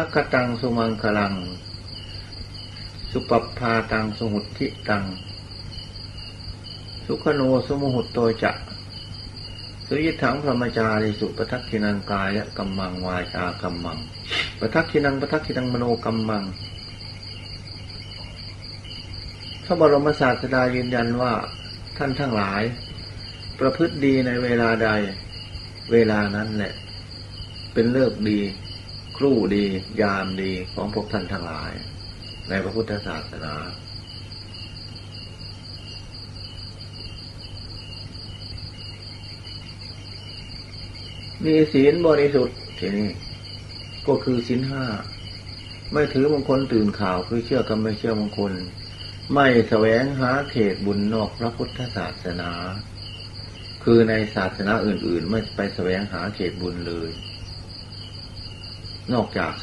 ลักตังสุมังคลัง สุปปพาตังสมุทธิตัง สุขโนสมุหุตโตจะ สุยิถังพรหมจาริสุปทักขินังกายะกัมมังวาจากัมมังปทักขินังปทักขินังมโนกัมมัง พระบรมศาสดายืนยันว่าท่านทั้งหลาย ประพฤติดีในเวลาใด เวลานั้นแหละ เป็นเลิกดี ครู่ดียามดีของพวกท่านทั้งหลาย ในพระพุทธศาสนา มีศีลบริสุทธิ์ทีนี้ก็คือศีลห้า ไม่ถือมงคลตื่นข่าวคือเชื่อกับไม่เชื่อมงคล ไม่แสวงหาเขตบุญนอกพระพุทธศาสนา คือในศาสนาอื่น ๆ ไม่ไปแสวงหาเขตบุญเลย นอกจากศา